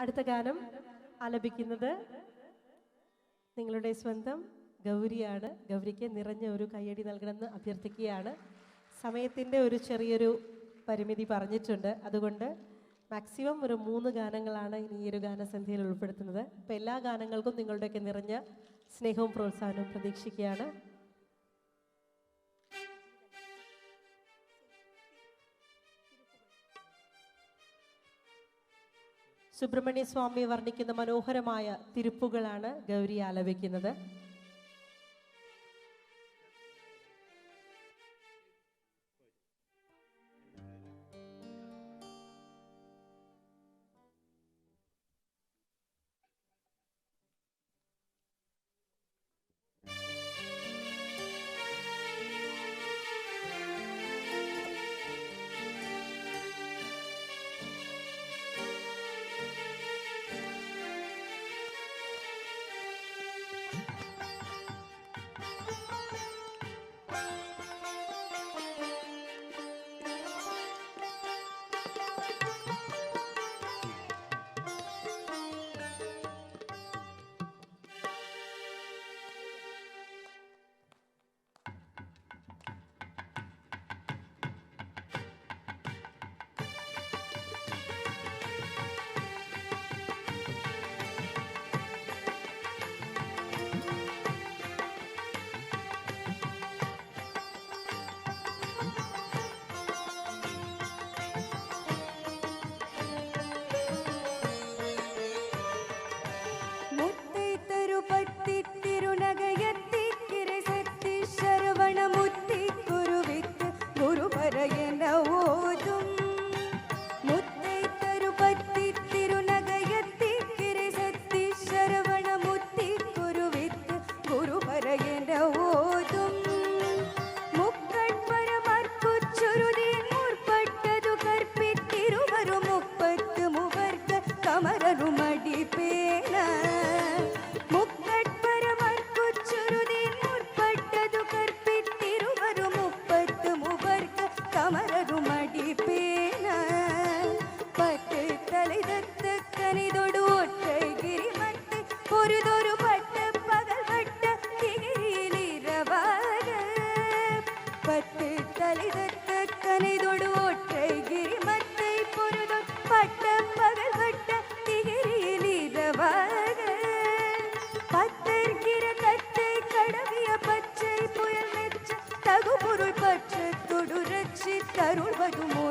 അടുത്ത ഗാനം ആലപിക്കുന്നത് നിങ്ങളുടെ സ്വന്തം ഗൗരിയാണ്. ഗൗരിക്ക് നിറഞ്ഞ ഒരു കയ്യടി നൽകണമെന്ന് അഭ്യർത്ഥിക്കുകയാണ്. സമയത്തിന്റെ ഒരു ചെറിയൊരു പരിമിതി പറഞ്ഞിട്ടുണ്ട്. അതുകൊണ്ട് മാക്സിമം ഒരു മൂന്ന് ഗാനങ്ങളാണ് ഇനി ഈ ഒരു ഗാനസന്ധ്യയിൽ ഉൾപ്പെടുത്തുന്നത്. അപ്പോൾ എല്ലാ ഗാനങ്ങൾക്കും നിങ്ങളുടെയൊക്കെ നിറഞ്ഞ സ്നേഹവും പ്രോത്സാഹനവും പ്രതീക്ഷിക്കുകയാണ്. സുബ്രഹ്മണ്യ സ്വാമി വർണിക്കുന്ന മനോഹരമായ തിരുപ്പുകളാണ് ഗൗരി ആലപിക്കുന്നത്. பட்டு தலைதத்த கனைதொடு ஒற்றை கிரிமத்தை பொருதொ பட்ட பகல் பட்ட திகிரியில் இரவாக பத்தர்கிற தத்தை கடவிய பச்சை புயல் மெச்ச தகு பொருள் பற்று தொடுரட்சி தருள்வதுமோ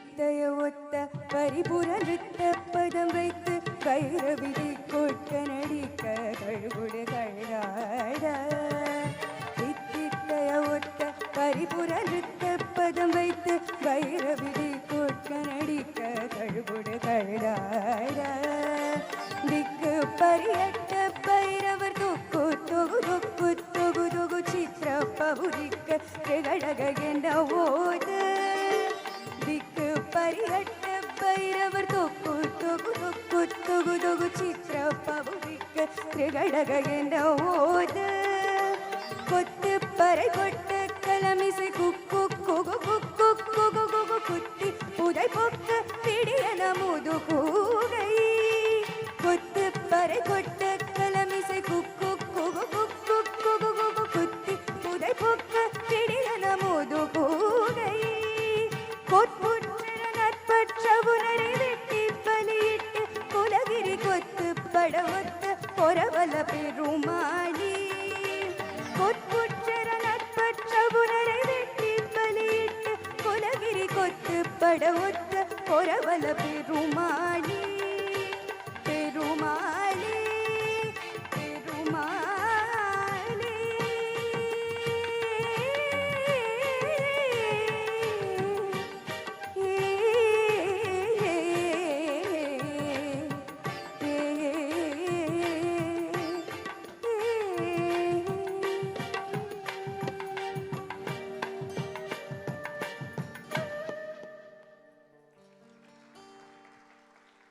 வித்தைய ஒத்த பரிபுர நிறுத்த பதம் வைத்து கைரவிடி கொட்ட நடிக்க கழுகுடு கழாட தித்தைய ஒத்த பரிபுர நிறுத்த பதம் வைத்து கைரவிடி கொட்ட நடிக்க கழுகுடு கழாட திக்கு பரியட்ட பைரவர் தொக்கு தொகு தொக்கு தொகு தொகு சித்திர பவுரிக்க திகழக என்ற ஓது. கொட்டு கடகென ஓது கொத்து பறை கொட்டு கலமிசை குக்கு குகு குக்கு குகு குகு குத்தி உதை பொக்கு பிடியன முது கூகை கொத்து பறை கொட்டு கலமிசை குக்கு குகு குக்கு குகு குகு குத்தி உதை பொக்கு பிடியன முது கூகை கொட்புற்ற நட்பற்ற உணரை வெட்டி பலியிட்டு குலகிரி கொத்து படவத்து பல பெருமாளி பொற்புற்ற நட்பற்ற உணரை வெட்டி பலியிட்டு குலகிரி கொத்து படவத்த பொறவல பெருமாளி.